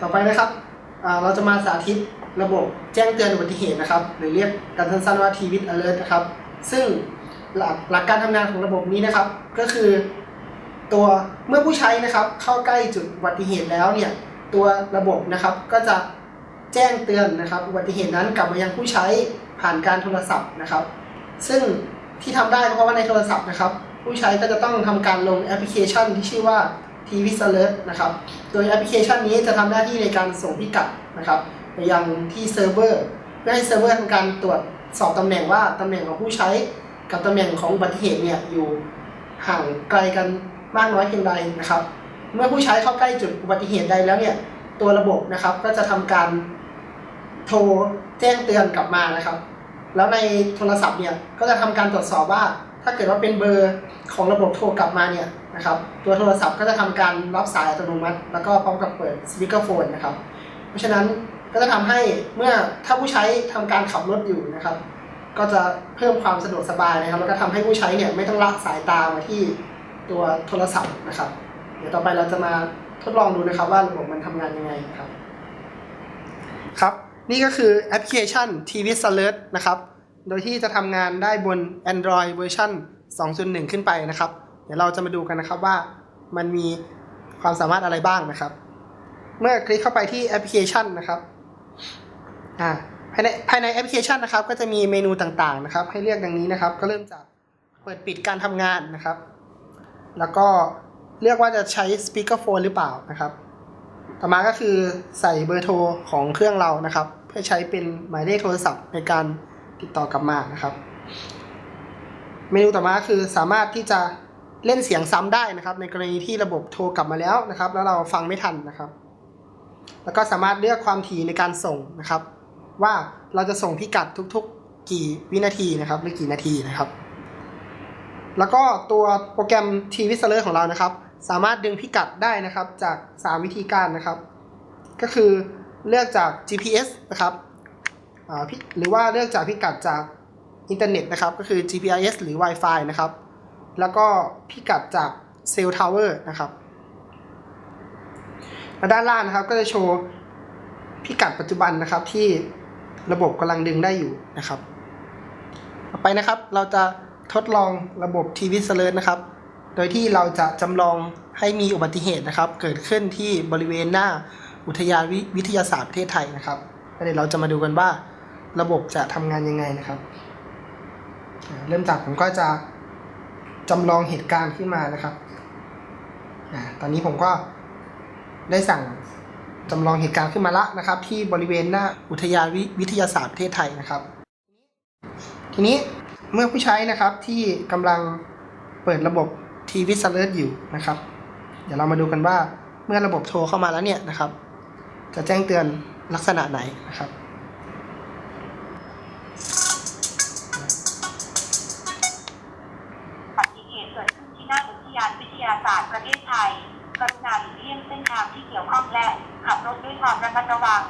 ต่อไปนะครับเราจะมาสาธิตระบบแจ้งเตือนอุบัติเหตุนะครับ หรือเรียกกันสั้นๆว่า t v i t Alert นะครับ ซึ่งหลักหลักการทำงานของระบบนี้นะครับ ก็คือตัวเมื่อผู้ใช้นะครับเข้าใกล้จุดอุบัติเหตุแล้วเนี่ยตัวระบบนะครับก็จะแจ้งเตือนนะครับอุบัติเหตุนั้นกลับมายังผู้ใช้ผ่านการโทรศัพท์นะครับ ซึ่งที่ทำได้ก็เพราะว่าในโทรศัพท์นะครับ ผู้ใช้ก็จะต้องทำการลงแอปพลิเคชันที่ชื่อว่า t v Alert นะครับ โดยแอปพลิเคชันนี้จะทำหน้าที่ในการส่งพิกัดนะครับไปยังที่เซิร์ฟเวอร์เพื่อให้เซิร์ฟเวอร์ทำการตรวจสอบตำแหน่งว่าตำแหน่งของผู้ใช้กับตำแหน่งของอุบัติเหตุเนี่ยอยู่ห่างไกลกันมากน้อยเพียงใดนะครับ เมื่อผู้ใช้เข้าใกล้จุดอุบัติเหตุใดแล้วเนี่ยตัวระบบนะครับก็จะทำการโทรแจ้งเตือนกลับมานะครับ แล้วในโทรศัพท์เนี่ยก็จะทำการตรวจสอบว่า ถ้าเกิดว่าเป็นเบอร์ของระบบโทรกลับมาเนี่ยนะครับตัวโทรศัพท์ก็จะทำการรับสายอัตโนมัติ แล้วก็พร้อมกับเปิดสปีกเกอร์โฟนนะครับ เพราะฉะนั้นก็จะทำให้เมื่อถ้าผู้ใช้ทำการขับรถอยู่นะครับ ก็จะเพิ่มความสะดวกสบายนะครับ แล้วก็ทำให้ผู้ใช้เนี่ยไม่ต้องละสายตามาที่ตัวโทรศัพท์นะครับ เดี๋ยวต่อไปเราจะมาทดลองดูนะครับว่าระบบมันทำงานยังไงนะครับ ครับ นี่ก็คือแอปพลิเคชัน TV Alert นะครับ โดยที่จะทำงานได้บน Android เวอร์ชัน2.1 ขึ้นไปนะครับ เดี๋ยวเราจะมาดูกันนะครับว่ามันมีความสามารถอะไรบ้างนะครับ เมื่อคลิกเข้าไปที่แอปพลิเคชันนะครับอ่าภายในภายในแอปพลิเคชันนะครับ ก็จะมีเมนูต่างๆนะครับ ให้เลือกดังนี้นะครับ ก็เริ่มจากเปิดปิดการทำงานนะครับ แล้วก็เลือกว่าจะใช้สปีกเกอร์โฟนหรือเปล่านะครับ ต่อมาก็คือใส่เบอร์โทรของเครื่องเรานะครับ เพื่อใช้เป็นหมายเลขโทรศัพท์ในการ ติดต่อกลับมานะครับ เมนูต่อมาคือสามารถที่จะเล่นเสียงซ้ำได้นะครับ ในกรณีที่ระบบโทรกลับมาแล้วนะครับ แล้วเราฟังไม่ทันนะครับ แล้วก็สามารถเลือกความถี่ในการส่งนะครับ ว่าเราจะส่งพิกัดทุก ๆ กี่วินาทีนะครับหรือกี่นาทีนะครับ แล้วก็ตัวโปรแกรม t v i s e r ของเรานะครับ สามารถดึงพิกัดได้นะครับจาก 3 วิธีการนะครับ ก็คือเลือกจาก GPS นะครับ หรือว่าเลือกจากพิกัดจากอินเทอร์เน็ตนะครับ ก็คือ GPRS หรือ Wi-Fi นะครับ แล้วก็พิกัดจากเซลล์ทาวเวอร์นะครับและด้านล่างนะครับก็จะโชว์พิกัดปัจจุบันนะครับที่ระบบกำลังดึงได้อยู่นะครับ ต่อไปนะครับเราจะทดลองระบบ TV Alert นะครับ โดยที่เราจะจำลองให้มีอุบัติเหตุนะครับ เกิดขึ้นที่บริเวณหน้าอุทยานวิทยาศาสตร์ประเทศไทยนะครับเดี๋ยวเราจะมาดูกันว่า ระบบจะทำงานยังไงนะครับ เริ่มจากผมก็จะจำลองเหตุการณ์ขึ้นมานะครับตอนนี้ผมก็ได้สั่งจำลองเหตุการณ์ขึ้นมาละนะครับ ที่บริเวณหน้าอุทยานวิวิทยาศาสตร์ประเทศไทยนะครับ ทีนี้เมื่อผู้ใช้นะครับที่กำลังเปิดระบบ TV Alert อยู่นะครับ เดี๋ยวเรามาดูกันว่าเมื่อระบบโทรเข้ามาแล้วเนี่ยนะครับ จะแจ้งเตือนลักษณะไหนนะครับ เกิดขึ้นที่หน้าอุทยานวิทยาศาสตร์ประเทศไทยกรุณาหลีกเลี่ยงเส้นทางที่เกี่ยวข้องและขับรถด้วยความระมัดระวัง